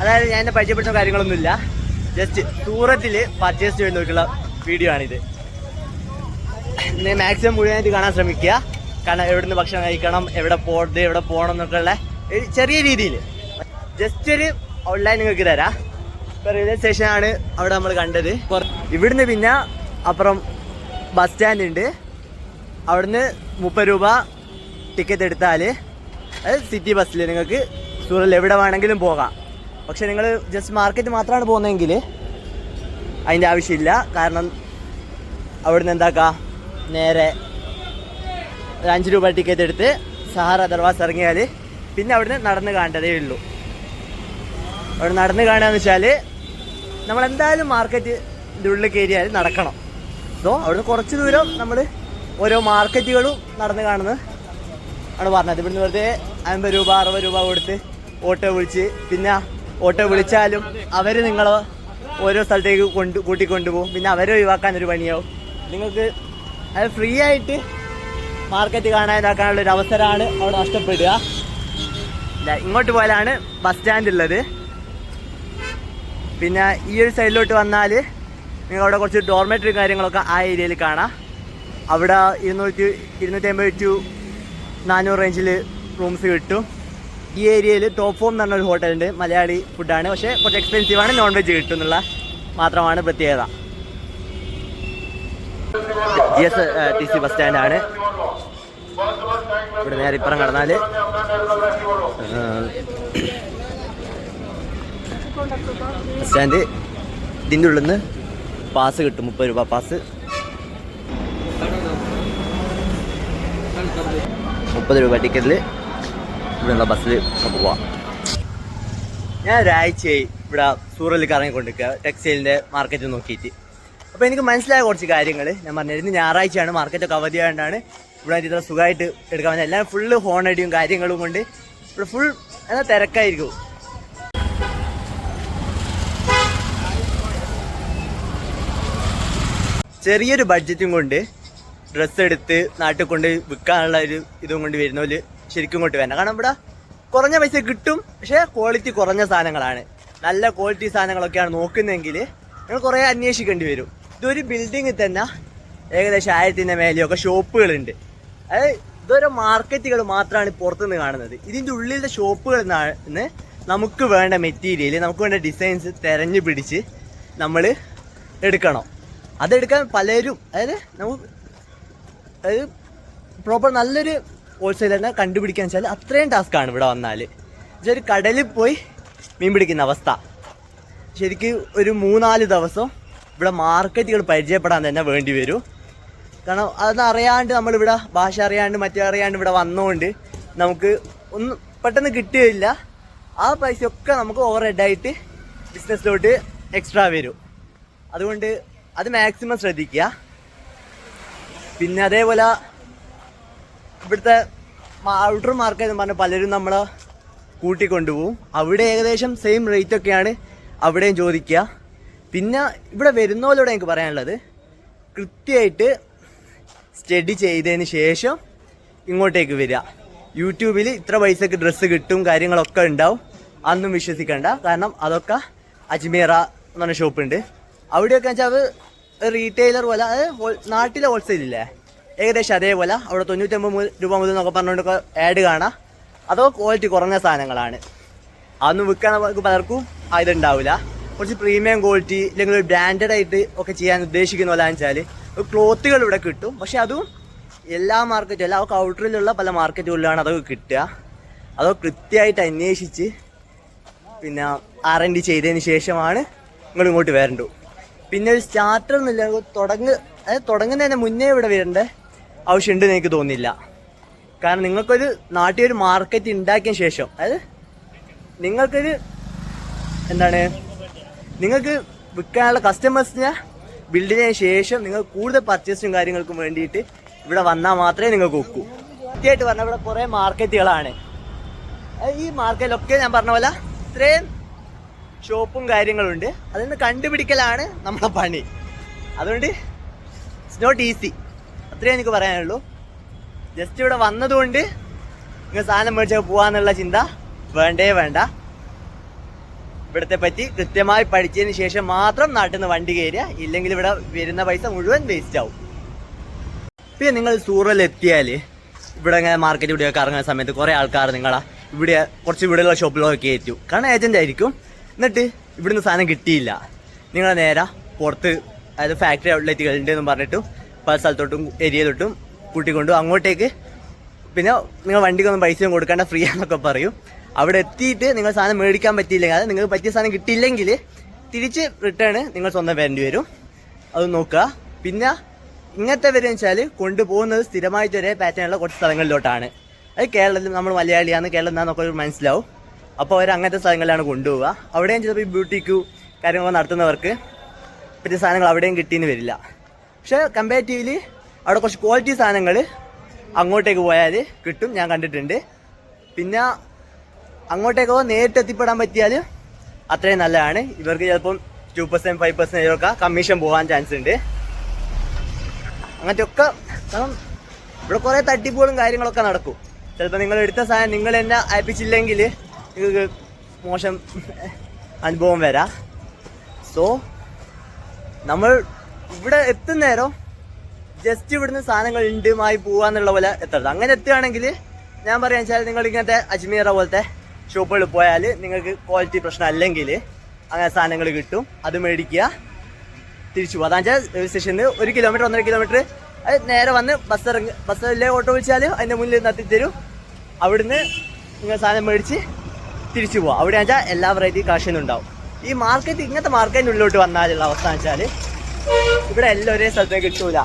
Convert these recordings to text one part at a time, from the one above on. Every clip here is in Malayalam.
അതായത് ഞാൻ എന്നെ പരിചയപ്പെടുന്ന കാര്യങ്ങളൊന്നുമില്ല. ജസ്റ്റ് സൂറത്തിൽ പർച്ചേസ് ചെയ്യുന്നവർക്കുള്ള വീഡിയോ ആണിത്. മാക്സിമം മുഴുവനായിട്ട് കാണാൻ ശ്രമിക്കുക. കാരണം എവിടുന്ന് ഭക്ഷണം കഴിക്കണം എവിടെ പോകരുത് എവിടെ പോകണം എന്നൊക്കെയുള്ള ഒരു ചെറിയ രീതിയിൽ. ജസ്റ്റ് ഒരു ഓൺലൈൻ നിങ്ങൾക്ക് തരാം. ഇപ്പോൾ റെയിൽവേ സ്റ്റേഷനാണ് അവിടെ നമ്മൾ കണ്ടത്. ഇവിടുന്ന് പിന്നെ അപ്പുറം ബസ് സ്റ്റാൻഡ് ഉണ്ട്. അവിടുന്ന് മുപ്പത് രൂപ ടിക്കറ്റ് എടുത്താൽ അത് സിറ്റി ബസ്സിൽ നിങ്ങൾക്ക് സൂറൽ എവിടെ വേണമെങ്കിലും പോകാം. പക്ഷെ നിങ്ങൾ ജസ്റ്റ് മാർക്കറ്റ് മാത്രമാണ് പോകുന്നതെങ്കിൽ അതിന്റെ ആവശ്യമില്ല. കാരണം അവിടുന്ന് എന്താക്കാം? നേരെ ഒരു അഞ്ച് രൂപ ടിക്കറ്റ് എടുത്ത് സഹാറ ദർവാസ് ഇറങ്ങിയാൽ പിന്നെ അവിടുന്ന് നടന്ന് കാണേണ്ടതേ ഉള്ളൂ. അവിടെ നടന്ന് കാണുകയെന്ന് വെച്ചാൽ നമ്മൾ എന്തായാലും മാർക്കറ്റിന്റെ ഉള്ളിൽ കയറിയാൽ നടക്കണം. സോ അവിടുന്ന് കുറച്ച് ദൂരം നമ്മൾ ഓരോ മാർക്കറ്റുകളും നടന്ന് കാണുന്നത് ആണ് പറഞ്ഞത്. ഇവിടുന്ന് വെറുതെ അമ്പത് രൂപ അറുപത് രൂപ കൊടുത്ത് ഓട്ടോ വിളിച്ച് പിന്നെ ഓട്ടോ വിളിച്ചാലും അവർ നിങ്ങളെ ഓരോ സ്ഥലത്തേക്ക് കൊണ്ട് കൂട്ടിക്കൊണ്ടുപോകും. പിന്നെ അവരെ ഒഴിവാക്കാൻ ഒരു പണിയാവും. നിങ്ങൾക്ക് അത് ഫ്രീ ആയിട്ട് മാർക്കറ്റ് കാണാൻ ഇതാക്കാനുള്ള ഒരു അവസരമാണ് അവിടെ നഷ്ടപ്പെടുക. ഇങ്ങോട്ട് പോയാലാണ് ബസ് സ്റ്റാൻഡ് ഉള്ളത്. പിന്നെ ഈ ഒരു സൈഡിലോട്ട് വന്നാൽ നിങ്ങൾ അവിടെ കുറച്ച് ഡോർമെറ്ററി കാര്യങ്ങളൊക്കെ ആ ഏരിയയിൽ കാണാം. അവിടെ ഇരുന്നൂറ്റി ഇരുന്നൂറ്റി അമ്പത് ടു നാനൂറ് റേഞ്ചിൽ റൂംസ് കിട്ടും. ഈ ഏരിയയിൽ ടോപ്പ് ഫോം എന്ന് പറഞ്ഞൊരു ഹോട്ടലുണ്ട് മലയാളി ഫുഡാണ് പക്ഷേ കുറച്ച് എക്സ്പെൻസീവ് ആണ് നോൺ വെജ് കിട്ടും എന്നുള്ള മാത്രമാണ് പ്രത്യേകത. G S T C bus സ്റ്റാൻഡാണ് ഇവിടെ നേരെ ഇപ്പുറം കടന്നാൽ ബസ് സ്റ്റാൻഡ് ഇതിന്റെ ഉള്ളിൽ നിന്ന് പാസ് കിട്ടും. മുപ്പത് രൂപ പാസ് മുപ്പത് രൂപ ടിക്കറ്റിൽ ഇവിടെയുള്ള ബസ്സിൽ നമുക്ക് പോവാം. ഞാൻ ഒരാഴ്ചയായി ഇവിടെ സൂറലിൽ കറങ്ങിക്കൊണ്ടിരിക്കുക ടെക്സ്റ്റൈലിന്റെ മാർക്കറ്റ് നോക്കിയിട്ട്. അപ്പോൾ എനിക്ക് മനസ്സിലായ കുറച്ച് കാര്യങ്ങൾ ഞാൻ പറഞ്ഞിരുന്നു ഞായറാഴ്ചയാണ് മാർക്കറ്റൊക്കെ അവധിയായതുകൊണ്ടാണ് ഇവിടെ ഇത്ര സുഖമായിട്ട് എടുക്കാൻ പറ്റുന്നത് എല്ലാം ഫുള്ള് ഹോണടിയും കാര്യങ്ങളും കൊണ്ട് ഇവിടെ ഫുൾ എന്നാൽ തിരക്കായിരിക്കും. ചെറിയൊരു ബഡ്ജറ്റും കൊണ്ട് ഡ്രസ്സ് എടുത്ത് നാട്ടിൽ കൊണ്ട് വിൽക്കാനുള്ള ഒരു ഇതും കൊണ്ട് വരുന്നവര് ശരിക്കും ഇങ്ങോട്ട് വരണം. കാരണം ഇവിടെ കുറഞ്ഞ പൈസ കിട്ടും പക്ഷേ ക്വാളിറ്റി കുറഞ്ഞ സാധനങ്ങളാണ്. നല്ല ക്വാളിറ്റി സാധനങ്ങളൊക്കെയാണ് നോക്കുന്നതെങ്കിൽ നിങ്ങൾ കുറേ അന്വേഷിക്കേണ്ടി വരും. ഇതൊരു ബിൽഡിങ്ങിൽ തന്നെ ഏകദേശം ആയിരത്തിന്റെ മേലെയൊക്കെ ഷോപ്പുകളുണ്ട് അതായത് ഇതൊരു മാർക്കറ്റുകൾ മാത്രമാണ് പുറത്തുനിന്ന് കാണുന്നത്. ഇതിന്റെ ഉള്ളിലത്തെ ഷോപ്പുകളിൽ നിന്ന് നമുക്ക് വേണ്ട മെറ്റീരിയൽ നമുക്ക് വേണ്ട ഡിസൈൻസ് തിരഞ്ഞു പിടിച്ച് നമ്മൾ എടുക്കണം. അതെടുക്കാൻ പലരും അതായത് നമുക്ക് അതായത് പ്രോപ്പർ നല്ലൊരു ഹോൾസെയിലറിനെ കണ്ടുപിടിക്കാൻ വെച്ചാൽ അത്രയും ആണ് ഇവിടെ വന്നാൽ ഒരു കടലിൽ പോയി മീൻ പിടിക്കുന്ന അവസ്ഥ. ശരിക്കും ഒരു മൂന്നാൽ ദിവസം ഇവിടെ മാർക്കറ്റുകൾ പരിചയപ്പെടാൻ തന്നെ വേണ്ടി വരും. കാരണം അതറിയാണ്ട് നമ്മളിവിടെ ഭാഷ അറിയാണ്ട് മറ്റേ അറിയാണ്ട് ഇവിടെ വന്നുകൊണ്ട് നമുക്ക് ഒന്നും പെട്ടെന്ന് കിട്ടുകയില്ല ആ പൈസയൊക്കെ നമുക്ക് ഓവർ ഹെഡായിട്ട് ബിസിനസ്സിലോട്ട് എക്സ്ട്രാ വരും. അതുകൊണ്ട് അത് മാക്സിമം ശ്രദ്ധിക്കുക. പിന്നെ അതേപോലെ ഇവിടുത്തെ ഔട്ടർ മാർക്കറ്റ് എന്ന് പറഞ്ഞാൽ പലരും നമ്മൾ കൂട്ടിക്കൊണ്ടുപോകും. അവിടെ ഏകദേശം സെയിം റേറ്റ് ഒക്കെയാണ് അവിടെയും ചോദിക്കുക. പിന്നെ ഇവിടെ വരുന്നവരോട് എനിക്ക് പറയാനുള്ളത് കൃത്യമായിട്ട് സ്റ്റഡി ചെയ്തതിന് ശേഷം ഇങ്ങോട്ടേക്ക് വരിക. യൂട്യൂബിൽ ഇത്ര പൈസക്ക് ഡ്രസ്സ് കിട്ടും കാര്യങ്ങളൊക്കെ ഉണ്ടാവും. അന്നും വിശ്വസിക്കണ്ട. കാരണം അതൊക്കെ അജ്മീറ എന്ന് പറഞ്ഞ ഷോപ്പുണ്ട് അവിടെയൊക്കെ വെച്ചാൽ അത് റീറ്റെയിലർ പോലെ അത് നാട്ടിലെ ഹോൾസെയിൽ ഇല്ലേ? ഏകദേശം അതേപോലെ അവിടെ തൊണ്ണൂറ്റൊമ്പത് രൂപ മുതൽ എന്നൊക്കെ പറഞ്ഞുകൊണ്ടൊക്കെ ആഡ് കാണാം. അതോ ക്വാളിറ്റി കുറഞ്ഞ സാധനങ്ങളാണ്. അതൊന്നും വിൽക്കാൻ പലർക്കും ഇതുണ്ടാവില്ല. കുറച്ച് പ്രീമിയം ക്വാളിറ്റി അല്ലെങ്കിൽ ഒരു ബ്രാൻഡഡ് ആയിട്ട് ഒക്കെ ചെയ്യാൻ ഉദ്ദേശിക്കുന്ന പോലെ വെച്ചാൽ ക്ലോത്തുകൾ ഇവിടെ കിട്ടും. പക്ഷെ അതും എല്ലാ മാർക്കറ്റും എല്ലാ കൗണ്ടറിലുള്ള പല മാർക്കറ്റുകളിലാണ് അതൊക്കെ കിട്ടുക. അതൊക്കെ കൃത്യമായിട്ട് അന്വേഷിച്ച് പിന്നെ ആർ എൻ ഡി ചെയ്തതിന് ശേഷമാണ് നിങ്ങൾ ഇങ്ങോട്ട് വരണ്ടു പിന്നെ ഒരു സ്റ്റാർട്ടർ എന്നില്ല തുടങ്ങ് അതായത് തുടങ്ങുന്നതിന് മുന്നേ ഇവിടെ വരേണ്ട ആവശ്യമുണ്ടെന്ന് എനിക്ക് തോന്നില്ല കാരണം നിങ്ങൾക്കൊരു നാട്ടിൽ ഒരു മാർക്കറ്റ് ഉണ്ടാക്കിയ ശേഷം അതായത് നിങ്ങൾക്കൊരു എന്താണ് നിങ്ങൾക്ക് വിൽക്കാനുള്ള കസ്റ്റമേഴ്സിനെ ബിൽഡ് ചെയ്തതിന് ശേഷം നിങ്ങൾ കൂടുതൽ പർച്ചേസും കാര്യങ്ങൾക്കും വേണ്ടിയിട്ട് ഇവിടെ വന്നാൽ മാത്രമേ നിങ്ങൾക്ക് ഒക്കൂ. കൃത്യമായിട്ട് പറഞ്ഞാൽ ഇവിടെ കുറേ മാർക്കറ്റുകളാണ് ഈ മാർക്കറ്റിലൊക്കെ ഞാൻ പറഞ്ഞ പോലെ ഇത്രയും ഷോപ്പും കാര്യങ്ങളുണ്ട്. അതിൽ നിന്ന് കണ്ടുപിടിക്കലാണ് നമ്മളെ പണി. അതുകൊണ്ട് ഇറ്റ്സ് നോട്ട് ഈസി അത്രേ എനിക്ക് പറയാനുള്ളൂ. ജസ്റ്റ് ഇവിടെ വന്നതുകൊണ്ട് നിങ്ങൾ സാധനം മേടിച്ചാൽ പോവാന്നുള്ള ചിന്ത വേണ്ടേ വേണ്ട. ഇവിടത്തെ പറ്റി കൃത്യമായി പഠിച്ചതിന് ശേഷം മാത്രം നാട്ടിൽ നിന്ന് വണ്ടി കയറിയ ഇല്ലെങ്കിൽ ഇവിടെ വരുന്ന പൈസ മുഴുവൻ വേസ്റ്റ് ആവും. പിന്നെ നിങ്ങൾ സൂറലെത്തിയാൽ ഇവിടെ ഇങ്ങനെ മാർക്കറ്റ് ഇവിടെ കറങ്ങുന്ന സമയത്ത് കുറേ ആൾക്കാർ നിങ്ങളാ ഇവിടെ കുറച്ച് ഇവിടെയുള്ള ഷോപ്പിലൊക്കെ കയറ്റു. കാരണം ഏജന്റ് ആയിരിക്കും. എന്നിട്ട് ഇവിടുന്ന് സാധനം കിട്ടിയില്ല. നിങ്ങളെ നേരെ പുറത്ത് അതായത് ഫാക്ടറി ഔട്ട്ലെറ്റുകൾ ഉണ്ട് എന്ന് പറഞ്ഞിട്ടും പല സ്ഥലത്തോട്ടും ഏരിയ തൊട്ടും കൂട്ടിക്കൊണ്ടു അങ്ങോട്ടേക്ക് പിന്നെ നിങ്ങൾ വണ്ടിക്കൊന്നും പൈസയും കൊടുക്കേണ്ട ഫ്രീ ആണെന്നൊക്കെ പറയും. അവിടെ എത്തിയിട്ട് നിങ്ങൾ സാധനം മേടിക്കാൻ പറ്റിയില്ലെങ്കിൽ അതായത് നിങ്ങൾക്ക് പറ്റിയ സാധനം കിട്ടിയില്ലെങ്കിൽ തിരിച്ച് റിട്ടേൺ നിങ്ങൾ സ്വന്തം വരേണ്ടി വരും. അത് നോക്കുക. പിന്നെ ഇങ്ങനത്തെ വരെ വെച്ചാൽ കൊണ്ടുപോകുന്നത് സ്ഥിരമായിട്ട് ഒരേ പാറ്റേണുള്ള കുറച്ച് സ്ഥലങ്ങളിലോട്ടാണ്. അത് കേരളത്തിൽ നമ്മൾ മലയാളിയാണ് കേരളം എന്നാന്നൊക്കെ മനസ്സിലാവും. അപ്പോൾ അവർ അങ്ങനത്തെ സ്ഥലങ്ങളിലാണ് കൊണ്ടുപോവുക. അവിടെയും ചിലപ്പോൾ ഈ ബ്യൂട്ടിക്കു കാര്യങ്ങളൊക്കെ നടത്തുന്നവർക്ക് പറ്റിയ സാധനങ്ങൾ അവിടെയും കിട്ടിയെന്ന് വരില്ല. പക്ഷേ കമ്പാരിറ്റീവ്ലി അവിടെ കുറച്ച് ക്വാളിറ്റി സാധനങ്ങൾ അങ്ങോട്ടേക്ക് പോയാൽ കിട്ടും ഞാൻ കണ്ടിട്ടുണ്ട്. പിന്നെ അങ്ങോട്ടേക്കോ നേരിട്ട് എത്തിപ്പെടാൻ പറ്റിയാൽ അത്രയും നല്ലതാണ്. ഇവർക്ക് ചിലപ്പം ടു പെർസെന്റ് ഫൈവ് പെർസെന്റ് ഒക്കെ കമ്മീഷൻ പോകാൻ ചാൻസ് ഉണ്ട്. അങ്ങനത്തെ ഒക്കെ കാരണം ഇവിടെ കുറേ തട്ടിപ്പുകളും കാര്യങ്ങളൊക്കെ നടക്കും. ചിലപ്പോൾ നിങ്ങൾ എടുത്ത സാധനം നിങ്ങൾ എന്നെ അയപ്പിച്ചില്ലെങ്കിൽ നിങ്ങൾക്ക് മോശം അനുഭവം വരാം. സോ നമ്മൾ ഇവിടെ എത്തുന്നേരം ജസ്റ്റ് ഇവിടുന്ന് സാധനങ്ങൾ ഉണ്ടുമായി പോവാന്നുള്ള പോലെ എത്തരുത്. അങ്ങനെ എത്തുകയാണെങ്കിൽ ഞാൻ പറയാൻ വെച്ചാൽ നിങ്ങൾ ഇങ്ങനത്തെ അജ്മീറ പോലത്തെ ഷോപ്പുകളിൽ പോയാൽ നിങ്ങൾക്ക് ക്വാളിറ്റി പ്രശ്നം അല്ലെങ്കിൽ അങ്ങനെ സാധനങ്ങൾ കിട്ടും. അത് മേടിക്കുക. തിരിച്ചു പോകാം അതാ റെയിൽവേ സ്റ്റേഷനിൽ ഒരു കിലോമീറ്റർ ഒന്നര കിലോമീറ്റർ അത് നേരെ വന്ന് ബസ് ഇറങ്ങി ബസ്സിലെ ഓട്ടോ വിളിച്ചാൽ അതിന്റെ മുന്നിൽ നിന്ന് എത്തിത്തരും. അവിടുന്ന് നിങ്ങൾ സാധനം മേടിച്ച് തിരിച്ചു പോവാം അവിടെ വെച്ചാൽ എല്ലാ വെറൈറ്റി കളക്ഷനും ഉണ്ടാവും ഈ മാർക്കറ്റ് ഇങ്ങനത്തെ മാർക്കറ്റിന്റെ ഉള്ളിലോട്ട് വന്നാലുള്ള അവസ്ഥ വെച്ചാൽ ഇവിടെ എല്ലാം ഒരേ സ്ഥലത്ത് കിട്ടൂല.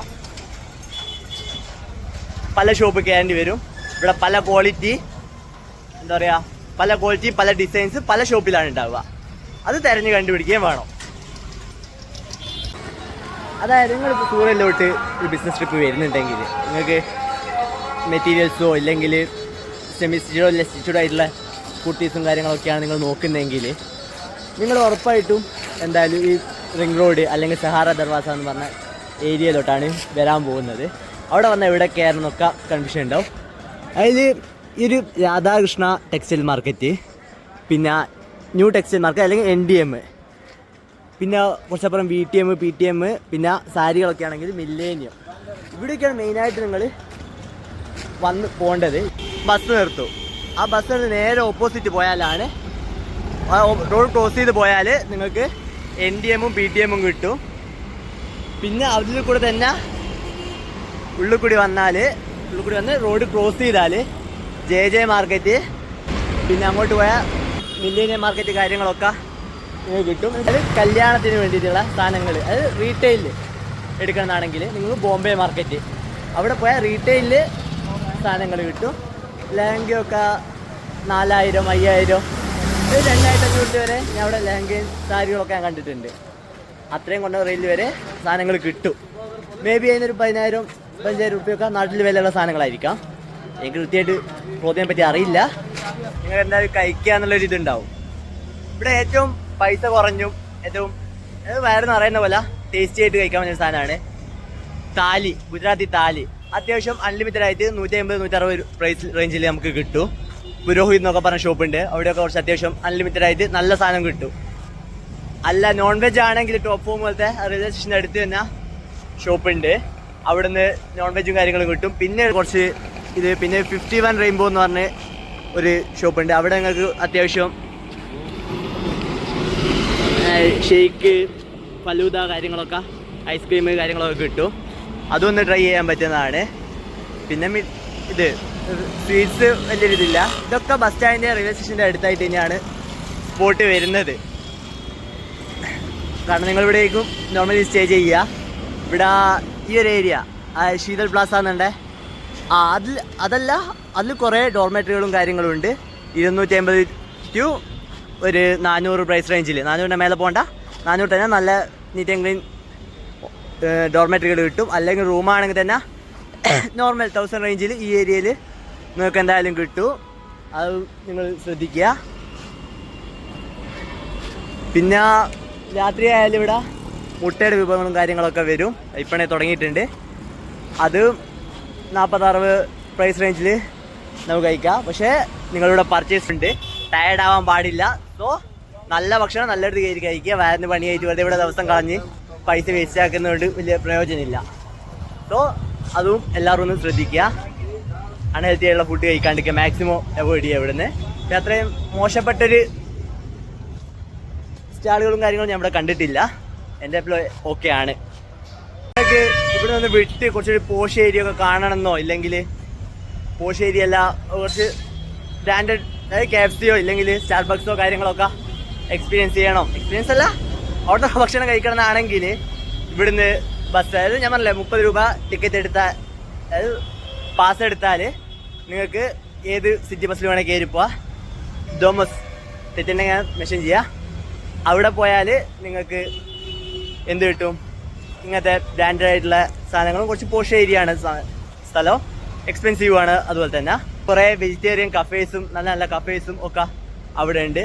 പല ഷോപ്പ് കയറേണ്ടി വരും. ഇവിടെ പല ക്വാളിറ്റി എന്താ പറയുക പല ക്വാളിറ്റി പല ഡിസൈൻസ് പല ഷോപ്പിലാണ് ഉണ്ടാവുക. അത് തിരഞ്ഞ് കണ്ടുപിടിക്കുകയും വേണം. അതായത് നിങ്ങളിപ്പോൾ ടൂറിലോട്ട് ഒരു ബിസിനസ് ട്രിപ്പ് വരുന്നുണ്ടെങ്കിൽ നിങ്ങൾക്ക് മെറ്റീരിയൽസോ ഇല്ലെങ്കിൽ സെമി സ്റ്റിച്ചഡോ ഇല്ല സ്റ്റിച്ചഡോ ആയിട്ടുള്ള കുട്ടീസും കാര്യങ്ങളൊക്കെയാണ് നിങ്ങൾ നോക്കുന്നതെങ്കിൽ നിങ്ങൾ ഉറപ്പായിട്ടും എന്തായാലും ഈ റിംഗ് റോഡ് അല്ലെങ്കിൽ സഹാറ ദർവാസ എന്ന് പറഞ്ഞ ഏരിയയിലോട്ടാണ് വരാൻ പോകുന്നത്. അവിടെ വന്ന എവിടെ കയറുന്നൊക്കെ കൺഫ്യൂഷൻ ഉണ്ടാവും. അതിൽ ഈ ഒരു രാധാകൃഷ്ണ ടെക്സ്റ്റൈൽ മാർക്കറ്റ് പിന്നെ ന്യൂ ടെക്സ്റ്റൈൽ മാർക്കറ്റ് അല്ലെങ്കിൽ എൻ ഡി എം പിന്നെ കുറച്ചപ്പുറം V T M P T M പിന്നെ സാരികളൊക്കെ ആണെങ്കിൽ മില്ലേനിയം ഇവിടെയൊക്കെയാണ് മെയിനായിട്ട് നിങ്ങൾ വന്ന് പോകേണ്ടത്. ബസ് നിർത്തും. ആ ബസ് നിർത്തി നേരെ ഓപ്പോസിറ്റ് പോയാലാണ് റോഡ് ക്രോസ് ചെയ്ത് പോയാൽ നിങ്ങൾക്ക് എൻ ഡി എമ്മും പി ടി എമ്മും കിട്ടും. പിന്നെ അതിൽ കൂടെ തന്നെ ഉള്ളിൽ കൂടി വന്നാൽ ഉള്ളിൽ കൂടി വന്ന് റോഡ് ക്രോസ് ചെയ്താൽ ജെ ജെ മാർക്കറ്റ് പിന്നെ അങ്ങോട്ട് പോയാൽ മില്ലേനിയ മാർക്കറ്റ് കാര്യങ്ങളൊക്കെ നിങ്ങൾക്ക് കിട്ടും. അത് കല്യാണത്തിന് വേണ്ടിയിട്ടുള്ള സാധനങ്ങൾ അത് റീറ്റെയിലിൽ എടുക്കണമെന്നാണെങ്കിൽ നിങ്ങൾ ബോംബെ മാർക്കറ്റ് അവിടെ പോയാൽ റീറ്റെയിലിൽ സാധനങ്ങൾ കിട്ടും. ലഹങ്കയൊക്കെ നാലായിരം അയ്യായിരം ഒരു രണ്ടായിരത്തി വരെ ഞാൻ അവിടെ ലാംഗ്വേജ് സാരികളൊക്കെ ഞാൻ കണ്ടിട്ടുണ്ട്. അത്രയും കൊണ്ട റേഞ്ചിൽ വരെ സാധനങ്ങൾ കിട്ടും. മേ ബി അതിനൊരു പതിനായിരം പതിനഞ്ചായിരം റുപ്യൊക്കെ നാട്ടിൽ വിലയുള്ള സാധനങ്ങളായിരിക്കാം. എനിക്ക് കൃത്യമായിട്ട് ക്ലോത്തിനെ പറ്റി അറിയില്ല. നിങ്ങൾ എന്തായാലും കഴിക്കുക എന്നുള്ളൊരു ഇതുണ്ടാവും. ഇവിടെ ഏറ്റവും പൈസ കുറഞ്ഞും ഏറ്റവും അത് അറിയുന്ന പോലെ ടേസ്റ്റി ആയിട്ട് കഴിക്കാൻ പറ്റുന്ന സാധനമാണ്. താലി ഗുജറാത്തി താലി. അത്യാവശ്യം അൺലിമിറ്റഡ് ആയിട്ട് നൂറ്റി അമ്പത് നൂറ്ററുപത് പ്രൈസ് റേഞ്ചിൽ നമുക്ക് കിട്ടും. പുരോഹിത് എന്നൊക്കെ പറഞ്ഞ ഷോപ്പുണ്ട്. അവിടെയൊക്കെ കുറച്ച് അത്യാവശ്യം അൺലിമിറ്റഡ് ആയിട്ട് നല്ല സാധനം കിട്ടും. അല്ല നോൺ വെജ് ആണെങ്കിൽ ടോപ്പ് ഫോം പോലത്തെ റെയിൽവേ സ്റ്റേഷന്റെ അടുത്ത് തന്നെ ഷോപ്പുണ്ട്. അവിടുന്ന് നോൺ വെജും കാര്യങ്ങളും കിട്ടും. പിന്നെ കുറച്ച് ഇത് പിന്നെ ഫിഫ്റ്റി വൺ റെയിൻബോ എന്ന് പറഞ്ഞ ഒരു ഷോപ്പ് ഉണ്ട് അവിടെ ഞങ്ങൾക്ക് അത്യാവശ്യം ഷേക്ക് ഫലൂദ കാര്യങ്ങളൊക്കെ ഐസ്ക്രീം കാര്യങ്ങളൊക്കെ കിട്ടും. അതൊന്ന് ട്രൈ ചെയ്യാൻ പറ്റുന്നതാണ്. പിന്നെ ഇത് സ്വീറ്റ്സ് വലിയൊരിതില്ല ഇതൊക്കെ ബസ് സ്റ്റാൻഡിന്റെ റെയിൽവേ സ്റ്റേഷന്റെ അടുത്തായിട്ട് തന്നെയാണ് സ്പോട്ട് വരുന്നത്. കാരണം നിങ്ങൾ ഇവിടേക്കും നോർമലി സ്റ്റേ ചെയ്യുക. ഇവിടെ ഈ ഒരു ഏരിയ ശീതൽ പ്ലാസ എന്നുണ്ടേ ആ അതിൽ അതല്ല അതിൽ കുറേ ഡോർമെറ്ററികളും കാര്യങ്ങളും ഉണ്ട്. ഇരുന്നൂറ്റി അമ്പത് ടു ഒരു നാനൂറ് പ്രൈസ് റേഞ്ചിൽ നാനൂറിന്റെ മേലെ പോകണ്ട നാനൂറ് തന്നെ നല്ല നീറ്റ് ആൻഡ് ക്ലീൻ ഡോർമെറ്ററികൾ കിട്ടും. അല്ലെങ്കിൽ റൂമാണെങ്കിൽ തന്നെ നോർമൽ തൗസൻഡ് റേഞ്ചിൽ ഈ ഏരിയയിൽ നിങ്ങൾക്ക് എന്തായാലും കിട്ടും. അത് നിങ്ങൾ ശ്രദ്ധിക്കുക. പിന്നെ രാത്രി ആയാലും ഇവിടെ മുട്ടയുടെ വിഭവങ്ങളും കാര്യങ്ങളൊക്കെ വരും. ഇപ്പണേ തുടങ്ങിയിട്ടുണ്ട്. അത് നാൽപ്പത്തറുപത് പ്രൈസ് റേഞ്ചിൽ നമുക്ക് കഴിക്കാം. പക്ഷേ നിങ്ങളിവിടെ പർച്ചേസ് ഉണ്ട്. ടയർഡ് ആവാൻ പാടില്ല. സോ നല്ല ഭക്ഷണം നല്ലൊരു കയറി കഴിക്കുക. വയറിന് പണിയായിട്ട് വെറുതെ ഇവിടെ ദിവസം കളഞ്ഞ് പൈസ വേസ്റ്റ് ആക്കുന്നതുകൊണ്ട് വലിയ പ്രയോജനമില്ല. സോ അതും എല്ലാവരും ഒന്ന് ശ്രദ്ധിക്കുക. അൺഹെൽത്തി ആയിട്ടുള്ള ഫുഡ് കഴിക്കാണ്ടിരിക്കുക. മാക്സിമം അവോയ്ഡ് ചെയ്യുക ഇവിടുന്ന്. പക്ഷെ അത്രയും മോശപ്പെട്ടൊരു സ്റ്റാളുകളും കാര്യങ്ങളും ഞാൻ ഇവിടെ കണ്ടിട്ടില്ല. എന്റെ എപ്പോഴും ഓക്കെ ആണ്. നിങ്ങൾക്ക് ഇവിടെ നിന്ന് വിട്ട് കുറച്ചൊരു പോഷ് ഏരിയ ഒക്കെ കാണണമെന്നോ? ഇല്ലെങ്കിൽ പോഷ് ഏരിയ അല്ല കുറച്ച് ബ്രാൻഡഡ് അതായത് കെ എഫ് സിയോ ഇല്ലെങ്കിൽ സ്റ്റാർബക്സോ കാര്യങ്ങളൊക്കെ എക്സ്പീരിയൻസ് ചെയ്യണം. എക്സ്പീരിയൻസ് അല്ല അവിടുത്തെ ഭക്ഷണം കഴിക്കണമെന്നാണെങ്കിൽ ഇവിടുന്ന് ബസ് അതായത് ഞാൻ പറഞ്ഞില്ലേ മുപ്പത് രൂപ ടിക്കറ്റ് എടുത്താൽ അതായത് പാസ് എടുത്താൽ നിങ്ങൾക്ക് ഏത് സിറ്റി ബസ്സിൽ വേണമെങ്കിൽ കയറി പോവാ. ഡോമസ് തെറ്റുണ്ടെങ്കിൽ മെഷീൻ ചെയ്യാം. അവിടെ പോയാൽ നിങ്ങൾക്ക് എന്ത് കിട്ടും? ഇങ്ങനത്തെ ബ്രാൻഡഡ് ആയിട്ടുള്ള സാധനങ്ങളും കുറച്ച് പോഷ് ഏരിയ ആണ് സ്ഥലം. എക്സ്പെൻസീവ് ആണ് അതുപോലെ തന്നെ. കുറേ വെജിറ്റേറിയൻ കഫേസും നല്ല നല്ല കഫേസും ഒക്കെ അവിടെ ഉണ്ട്.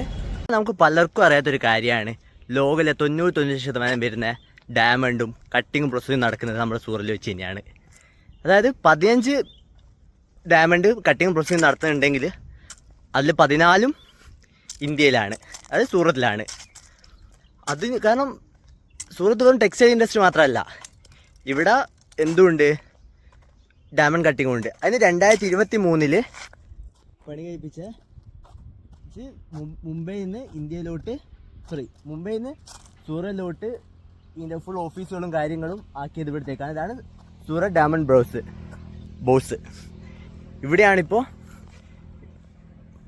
നമുക്ക് പലർക്കും അറിയാത്തൊരു കാര്യമാണ്. ലോകത്തിലെ തൊണ്ണൂറ് തൊണ്ണൂറ് ശതമാനം വരുന്ന ഡയമണ്ടും കട്ടിങ്ങും പ്രോസസ്സിങ് നടക്കുന്നത് നമ്മുടെ സൂറിൽ വെച്ച് തന്നെയാണ്. അതായത് പതിനഞ്ച് ഡയമണ്ട് കട്ടിങ് പ്രോസസ്സിങ് നടത്തുന്നുണ്ടെങ്കിൽ അതിൽ പതിനാലും ഇന്ത്യയിലാണ്. അത് സൂറത്തിലാണ്. അത് കാരണം സൂറത്ത് വെറും ടെക്സ്റ്റൈൽ ഇൻഡസ്ട്രി മാത്രമല്ല. ഇവിടെ എന്തുണ്ട്? ഡയമണ്ട് കട്ടിങ്ങും ഉണ്ട്. അതിന് രണ്ടായിരത്തി ഇരുപത്തി മൂന്നിൽ പണി കഴിപ്പിച്ച മുംബൈയിൽ നിന്ന് ഇന്ത്യയിലോട്ട് സോറി മുംബൈയിൽ നിന്ന് സൂറത്തിലോട്ട് ഇതിന്റെ ഫുൾ ഓഫീസുകളും കാര്യങ്ങളും ആക്കിയത് ഇവിടത്തേക്കാണ്. ഇതാണ് സൂറത്ത് ഡയമണ്ട് ബ്രോസ് ബോസ് ഇവിടെയാണിപ്പോൾ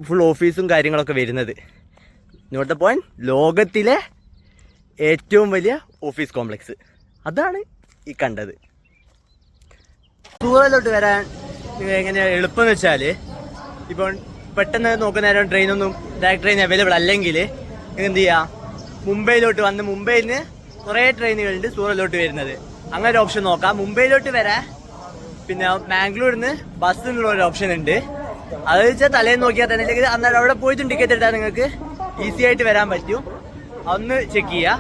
ഫുൾ ഓഫീസും കാര്യങ്ങളൊക്കെ വരുന്നത്. നോട്ട് പോയിന്റ് ലോകത്തിലെ ഏറ്റവും വലിയ ഓഫീസ് കോംപ്ലക്സ് അതാണ് ഈ കണ്ടത്. ടൂറിലോട്ട് വരാൻ എങ്ങനെ എളുപ്പം വെച്ചാൽ ഇപ്പോൾ പെട്ടെന്ന് നോക്കുന്ന നേരം ട്രെയിനൊന്നും ഡയറക്ട് ട്രെയിൻ അവൈലബിൾ അല്ലെങ്കിൽ എന്ത് ചെയ്യുക മുംബൈയിലോട്ട് വന്ന് മുംബൈയിൽ നിന്ന് കുറേ ട്രെയിനുകളുണ്ട് സൂറത്തിലോട്ട് വരുന്നത്. അങ്ങനെ ഒരു ഓപ്ഷൻ നോക്കാം. മുംബൈയിലോട്ട് വരാൻ പിന്നെ നിന്ന് ബസ്സിനുള്ള ഒരു ഓപ്ഷൻ ഉണ്ട്. അത് വെച്ചാൽ തലേന്ന് നോക്കിയാൽ തന്നെ. ഇല്ലെങ്കിൽ അന്നേരം അവിടെ പോയിട്ടും ടിക്കറ്റ് എടുത്താൽ നിങ്ങൾക്ക് ഈസി ആയിട്ട് വരാൻ പറ്റും. ഒന്ന് ചെക്ക് ചെയ്യുക